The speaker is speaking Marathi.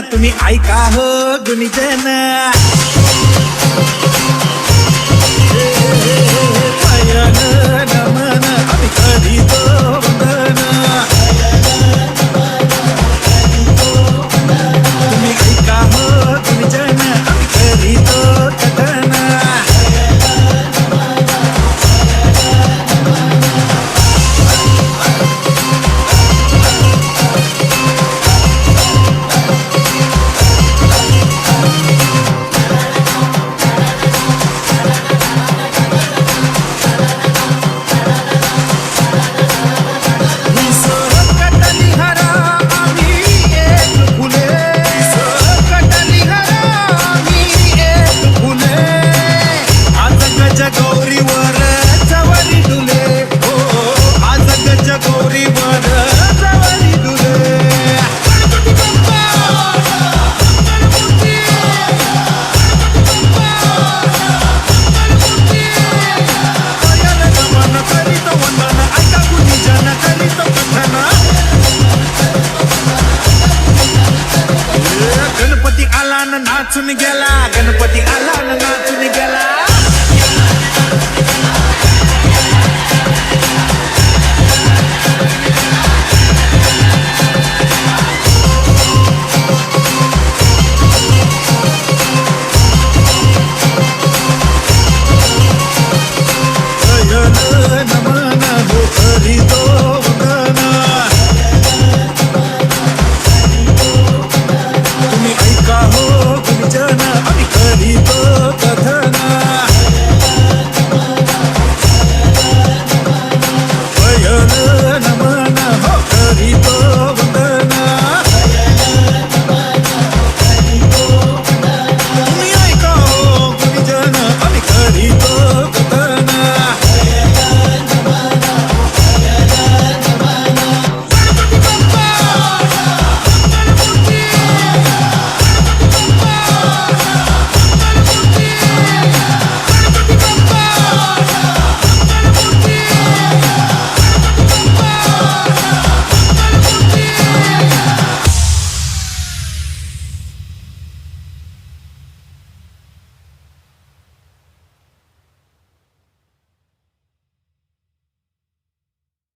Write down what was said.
तुम्ही ऐका हो गुणीजन. नाचून गेला. गणपती आला नाचून गेला.